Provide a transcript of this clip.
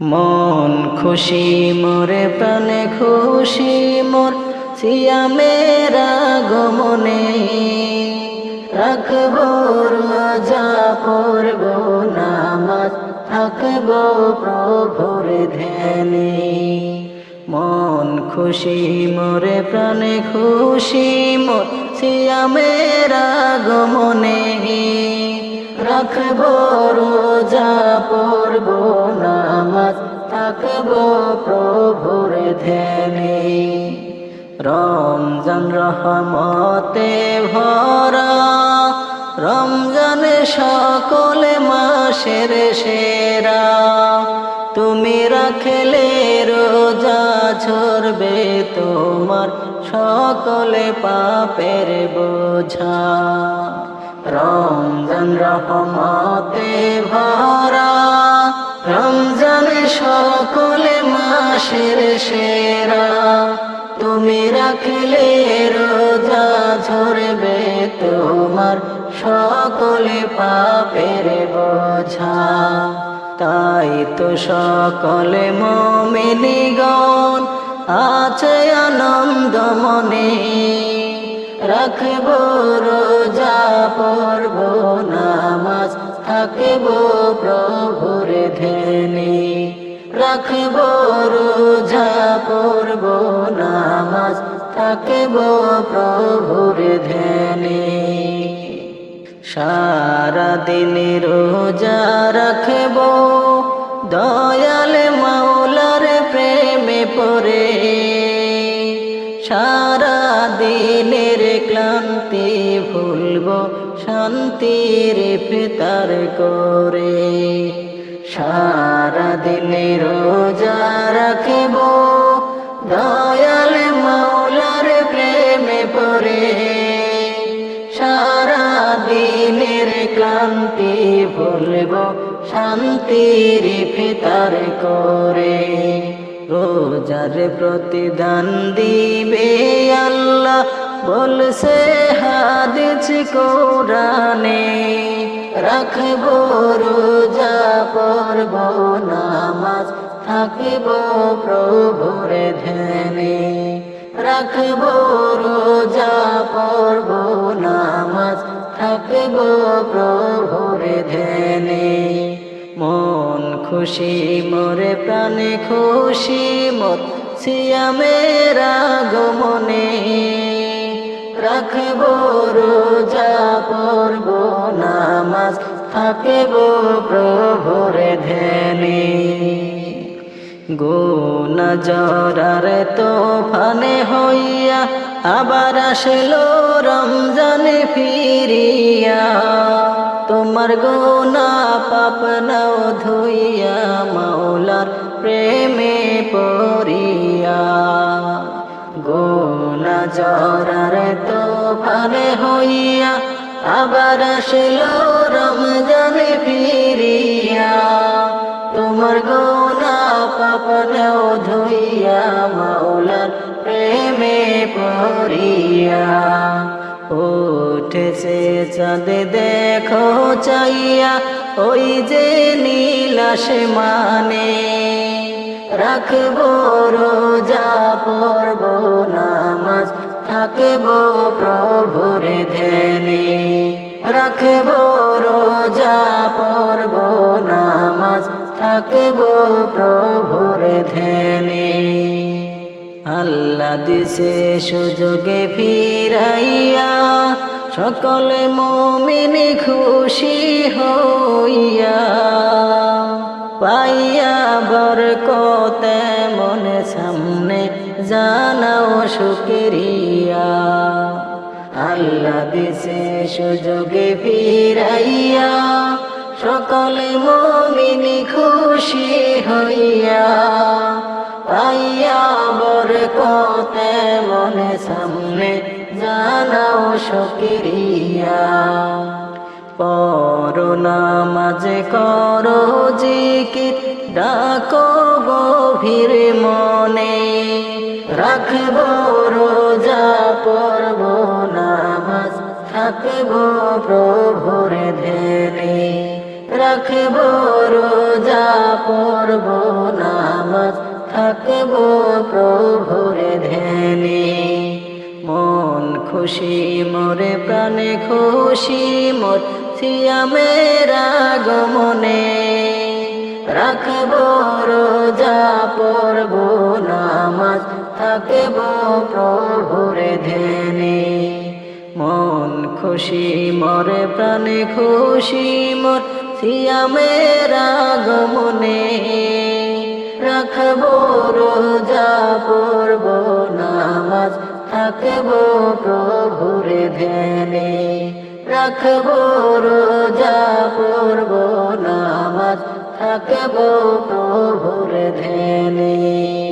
মন খুশি, মোরে প্রাণে খুশি, মোর সিয়ামেরা গমনে রাখব রাজা পড়ব নামাজ, থাকব প্রভুর ধ্যানে। মন খুশি, মোরে প্রাণে খুশি, মোর সিয়ামেরা গমনে রাখব, রোজা পড়ব, নামাজ থাকব, প্রভুর ধ্যানে। রমজান রহমতে ভরা, রমজান সকলে মাসের সেরা। তুমি রাখলে রোজা ঝরবে, তোমার সকলে পাপের বোঝা। রহমতে ভরা। রমজান সকলে মাসের সেরা। তুমি রাখলে রোজা ঝরবে তোমার সকলে পাপের বোঝা। তাই তো সকলে মমিনিগণ, আছে আনন্দ মনে। রাখব রোজা পড়ব, নামাজ থাকব প্রভুর ধ্যানে। রাখব রোজা পড়ব, নামাজ থাকব প্রভুর ধ্যানে। সারা দিন রোজা রাখব, দয়াল মাওলার প্রেমে পড়ে। সারা দিনের ক্লান্তি ভুলব, শান্তির ফিতার করে। সারা দিনে রোজা রাখব, দয়াল মাওলার প্রেমে পড়ে। সারা দিনের ক্লান্তি ভুলব, শান্তির ফিতার করে। রোজার প্রতিদান দিবে আল্লাহ, বলছে হাদিস কোরআনে, রাখব রোজা, পড়ব নামাজ, থাকিব প্রভুর ধ্যানে, রাখব রোজা, পড়ব নামাজ, থাকিব প্রভুর ধ্যানে। খুশি, মোরে প্রাণে খুশি, মোর সিয়ামেরা গমনে রাখব রোজা, পড়ব নামাজ, থাকিব প্রভুর ধ্যানে। গোনা জরার তোফানে হইয়া আবার আসলো রমজানে ফিরিয়া। তোমার গোনা পাপ নাও ধুইয়া মাওলার প্রেমে পড়িয়া। গোনা জরার তোফানে হইয়া আবার আসলো রমজানে ফিরিয়া। তোমার গোনা পাপনাও ধুইয়া মাওলার প্রেমে পড়িয়া। উঠেছে চাঁদ দেখো চাইয়া, ওই যে নীলাস মানে। রাখব রোজা, পড়ব নামাজ, থাকব প্রভুর ধ্যানে। রাখব রোজা, পড়ব নামাজ, থাকব প্রভুর ধ্যানে। আল্লাহ দিছে সুযোগে ফিরাইয়া, সকলে মমিনি খুশি হইয়া, পাইয়া বরকত মনে সামনে জানাও শুক্রিয়া। আল্লাহ দিছে সুযোগে ফিরাইয়া, সকলে মমিনি খুশি হইয়া পাইয়া বরকত মনে সামনে জানাও শুক্রিয়া। পর নামাজে করো, জিকির ডাকো গভীর মনে। রাখব রোজা, পড়ব নামাজ, থাকব প্রভুর ধ্যানে। রাখব রোজা, পড়ব থাকব প্রভুর ধ্যানে। মন খুশি, মোরে প্রাণে খুশি, মোর সিয়ামের আগমনে। রাখব রোজা, পড়ব নামাজ, থাকব প্রভুর ধ্যানে। মন খুশি, মরে প্রাণে খুশি, মোর সিয়ামের আগমনে। রাখব রোজা পড়ব নামাজ থাকব প্রভুর ধ্যানে। রাখব রোজা পড়ব নামাজ থাকব প্রভুর ধ্যানে।